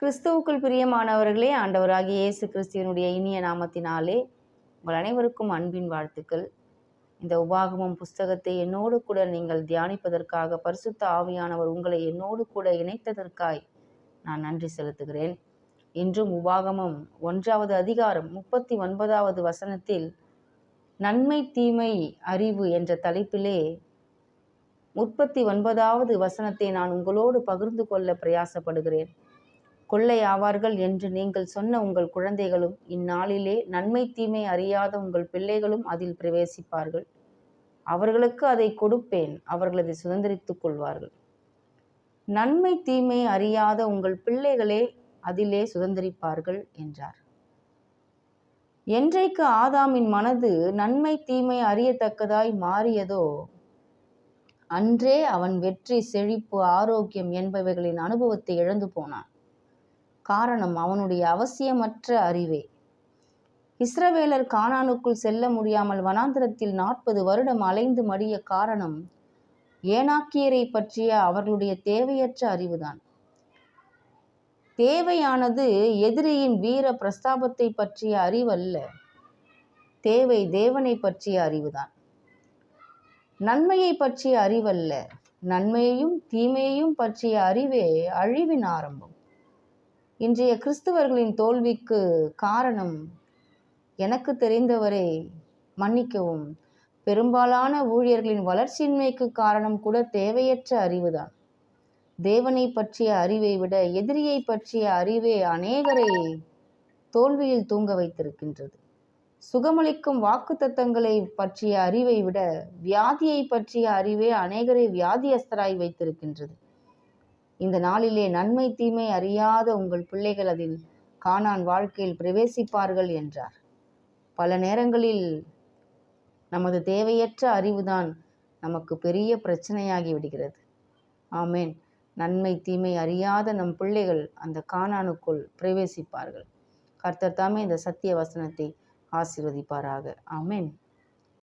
கிறிஸ்துவுக்குள் பிரியமானவர்களே ஆண்டவராகிய இயேசு கிறிஸ்துவனுடைய இனிய நாமத்தினாலே உங்கள் அனைவருக்கும் அன்பின் வாழ்த்துக்கள். இந்த உபாகமம் புஸ்தகத்தை என்னோடு கூட நீங்கள் தியானிப்பதற்காக பரிசுத்த ஆவியானவர் உங்களை என்னோடு கூட இணைத்ததற்காய் நான் நன்றி செலுத்துகிறேன். இன்றும் உபாகமம் ஒன்றாவது அதிகாரம் முப்பத்தி ஒன்பதாவது வசனத்தில் நன்மை தீமை அறிவு என்ற தலைப்பிலே முப்பத்தி ஒன்பதாவது வசனத்தை நான் உங்களோடு பகிர்ந்து கொள்ள பிரயாசப்படுகிறேன். கொள்ளை ஆவார்கள் என்று நீங்கள் சொன்ன உங்கள் குழந்தைகளும் இந்நாளிலே நன்மை தீமை அறியாத உங்கள் பிள்ளைகளும் அதில் பிரவேசிப்பார்கள். அவர்களுக்கு அதை கொடுப்பேன் அவர்கள் அதை சுதந்திரித்துக் கொள்வார்கள். நன்மை தீமை அறியாத உங்கள் பிள்ளைகளே அதிலே சுதந்திரிப்பார்கள் என்றார். என்றைக்கு ஆதாமின் மனது நன்மை தீமை அறியத்தக்கதாய் மாறியதோ அன்றே அவன் வெற்றி செழிப்பு ஆரோக்கியம் என்பவைகளின் அனுபவத்தை இழந்து போனான். காரணம் அவனுடைய அவசியமற்ற அறிவே. இஸ்ரவேலர் கானானுக்குள் செல்ல முடியாமல் வனாந்திரத்தில் நாற்பது வருடம் அலைந்து மடிய காரணம் ஏனாக்கியரை பற்றிய அவர்களுடைய தேவையற்ற அறிவுதான். தேவையானது எதிரியின் வீர பிரஸ்தாபத்தை பற்றிய அறிவல்ல தேவை தேவனை பற்றிய அறிவுதான். நன்மையை பற்றிய அறிவல்ல நன்மையையும் தீமையையும் பற்றிய அறிவே அழிவின் ஆரம்பம். இன்றைய கிறிஸ்தவர்களின் தோல்விக்கு காரணம் எனக்கு தெரிந்தவரை மன்னிக்கவும். பெரும்பாலான ஊழியர்களின் வளர்ச்சியின்மைக்கு காரணம் கூட தேவையற்ற அறிவுதான். தேவனை பற்றிய அறிவை விட எதிரியை பற்றிய அறிவே அநேகரை தோல்வியில் தூங்க வைத்திருக்கின்றது. சுகமளிக்கும் வாக்கு தத்தங்களை பற்றிய அறிவை விட வியாதியை பற்றிய அறிவே அநேகரை வியாதியஸ்தராய் வைத்திருக்கின்றது. இந்த நாளிலே நன்மை தீமை அறியாத உங்கள் பிள்ளைகள் அதில் காணான் வாழ்க்கையில் பிரவேசிப்பார்கள் என்றார். பல நேரங்களில் நமது தேவையற்ற அறிவுதான் நமக்கு பெரிய பிரச்சனையாகி விடுகிறது. ஆமேன். நன்மை தீமை அறியாத நம் பிள்ளைகள் அந்த காணானுக்குள் பிரவேசிப்பார்கள். கர்த்தர் தாமே இந்த சத்திய வசனத்தை ஆசீர்வதிப்பாராக. ஆமேன்.